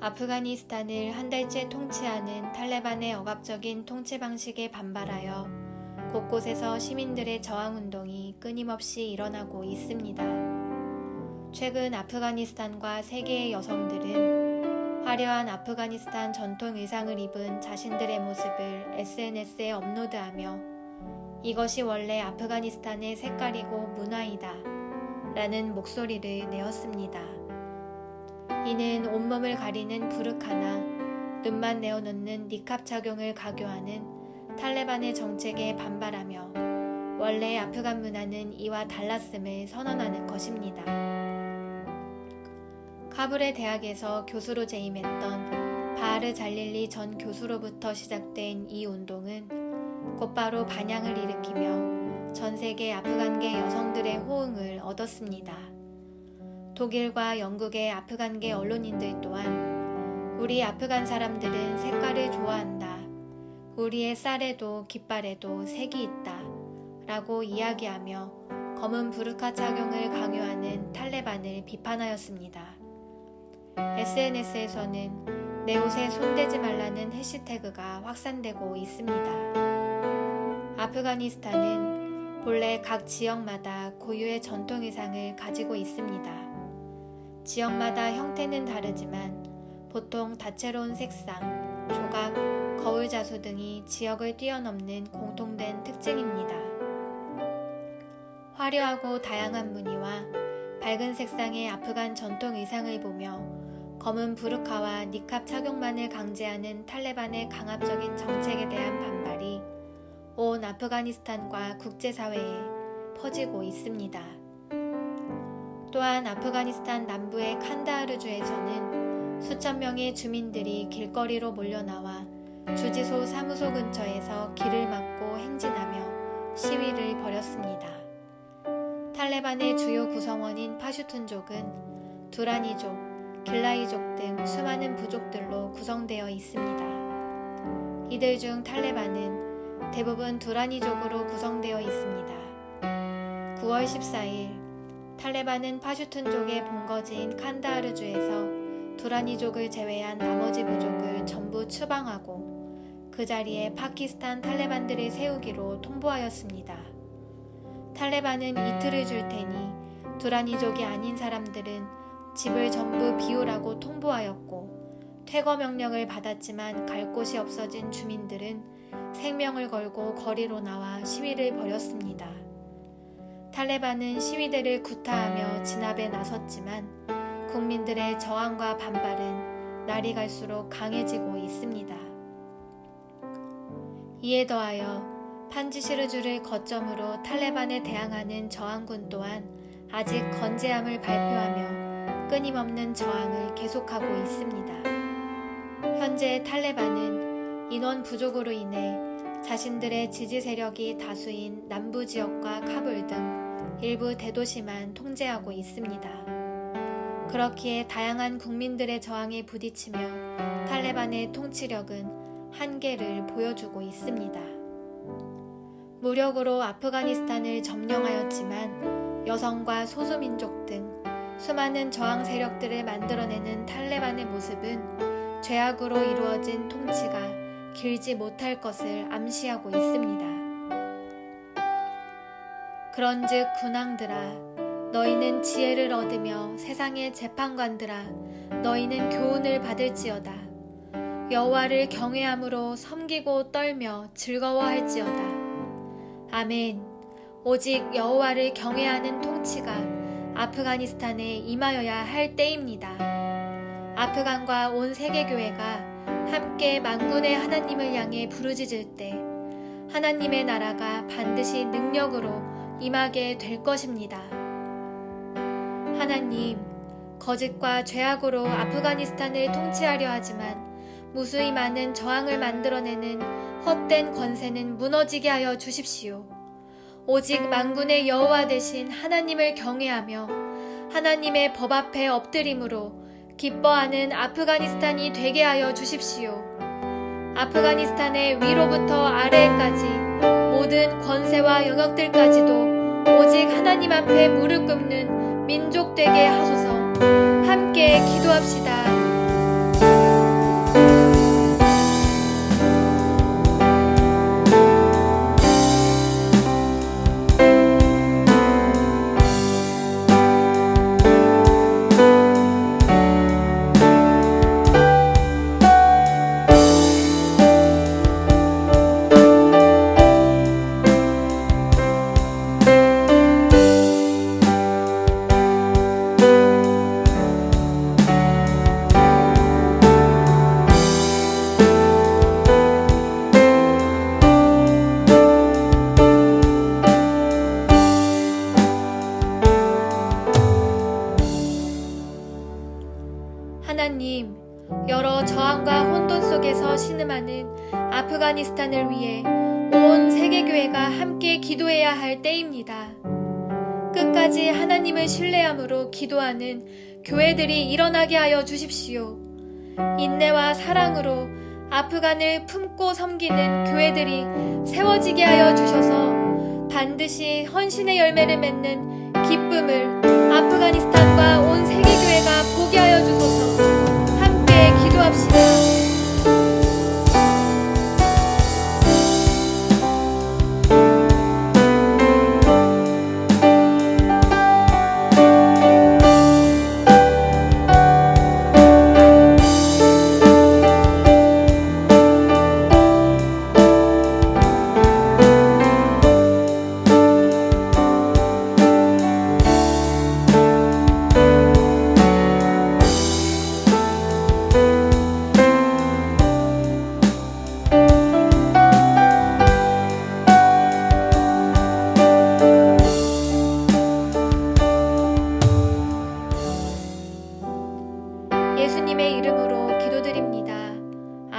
아프가니스탄을 한 달째 통치하는 탈레반의 억압적인 통치 방식에 반발하여 곳곳에서 시민들의 저항 운동이 끊임없이 일어나고 있습니다. 최근 아프가니스탄과 세계의 여성들은 화려한 아프가니스탄 전통 의상을 입은 자신들의 모습을 SNS에 업로드하며 이것이 원래 아프가니스탄의 색깔이고 문화이다 라는 목소리를 내었습니다. 이는 온몸을 가리는 부르카나 눈만 내어놓는 니캅 착용을 강요하는 탈레반의 정책에 반발하며 원래 아프간 문화는 이와 달랐음을 선언하는 것입니다. 카불의 대학에서 교수로 재임했던 바하르 잘릴리 전 교수로부터 시작된 이 운동은 곧바로 반향을 일으키며 전 세계 아프간계 여성들의 호응을 얻었습니다. 독일과 영국의 아프간계 언론인들 또한 우리 아프간 사람들은 색깔을 좋아한다. 우리의 쌀에도 깃발에도 색이 있다. 라고 이야기하며 검은 부르카 착용을 강요하는 탈레반을 비판하였습니다. SNS에서는 내 옷에 손대지 말라는 해시태그가 확산되고 있습니다. 아프가니스탄은 본래 각 지역마다 고유의 전통 의상을 가지고 있습니다. 지역마다 형태는 다르지만 보통 다채로운 색상, 조각, 거울 자수 등이 지역을 뛰어넘는 공통된 특징입니다. 화려하고 다양한 무늬와 밝은 색상의 아프간 전통 의상을 보며 검은 부르카와 니캅 착용만을 강제하는 탈레반의 강압적인 정책에 대한 반발이 온 아프가니스탄과 국제사회에 퍼지고 있습니다. 또한 아프가니스탄 남부의 칸다하르주에서는 수천 명의 주민들이 길거리로 몰려나와 주지소 사무소 근처에서 길을 막고 행진하며 시위를 벌였습니다. 탈레반의 주요 구성원인 파슈툰족은 두라니족, 길라이족 등 수많은 부족들로 구성되어 있습니다. 이들 중 탈레반은 대부분 두라니족으로 구성되어 있습니다. 9월 14일 탈레반은 파슈툰족의 본거지인 칸다하르주에서 두라니족을 제외한 나머지 부족을 전부 추방하고 그 자리에 파키스탄 탈레반들을 세우기로 통보하였습니다. 탈레반은 이틀을 줄 테니 두라니족이 아닌 사람들은 집을 전부 비우라고 통보하였고 퇴거 명령을 받았지만 갈 곳이 없어진 주민들은 생명을 걸고 거리로 나와 시위를 벌였습니다. 탈레반은 시위대를 구타하며 진압에 나섰지만 국민들의 저항과 반발은 날이 갈수록 강해지고 있습니다. 이에 더하여 판지시르주를 거점으로 탈레반에 대항하는 저항군 또한 아직 건재함을 발표하며 끊임없는 저항을 계속하고 있습니다. 현재 탈레반은 인원 부족으로 인해 자신들의 지지 세력이 다수인 남부 지역과 카불 등 일부 대도시만 통제하고 있습니다. 그렇기에 다양한 국민들의 저항에 부딪히며 탈레반의 통치력은 한계를 보여주고 있습니다. 무력으로 아프가니스탄을 점령하였지만 여성과 소수민족 등 수많은 저항 세력들을 만들어내는 탈레반의 모습은 죄악으로 이루어진 통치가 길지 못할 것을 암시하고 있습니다. 그런즉 군왕들아 너희는 지혜를 얻으며 세상의 재판관들아 너희는 교훈을 받을지어다. 여호와를 경외함으로 섬기고 떨며 즐거워할지어다. 아멘. 오직 여호와를 경외하는 통치가 아프가니스탄에 임하여야 할 때입니다. 아프간과 온 세계 교회가 함께 만군의 하나님을 향해 부르짖을 때 하나님의 나라가 반드시 능력으로 임하게 될 것입니다. 하나님, 거짓과 죄악으로 아프가니스탄을 통치하려 하지만 무수히 많은 저항을 만들어내는 헛된 권세는 무너지게 하여 주십시오. 오직 만군의 여호와 되신 하나님을 경외하며 하나님의 법 앞에 엎드림으로 기뻐하는 아프가니스탄이 되게 하여 주십시오. 아프가니스탄의 위로부터 아래까지 모든 권세와 영역들까지도 오직 하나님 앞에 무릎 꿇는 민족 되게 하소서. 함께 기도합시다. 속에서 신음하는 아프가니스탄을 위해 온 세계교회가 함께 기도해야 할 때입니다. 끝까지 하나님을 신뢰함으로 기도하는 교회들이 일어나게 하여 주십시오. 인내와 사랑으로 아프간을 품고 섬기는 교회들이 세워지게 하여 주셔서 반드시 헌신의 열매를 맺는 기쁨을 아프가니스탄과 온 세계교회가 보게 하여 주소서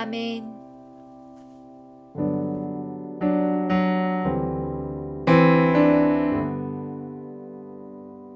Amen.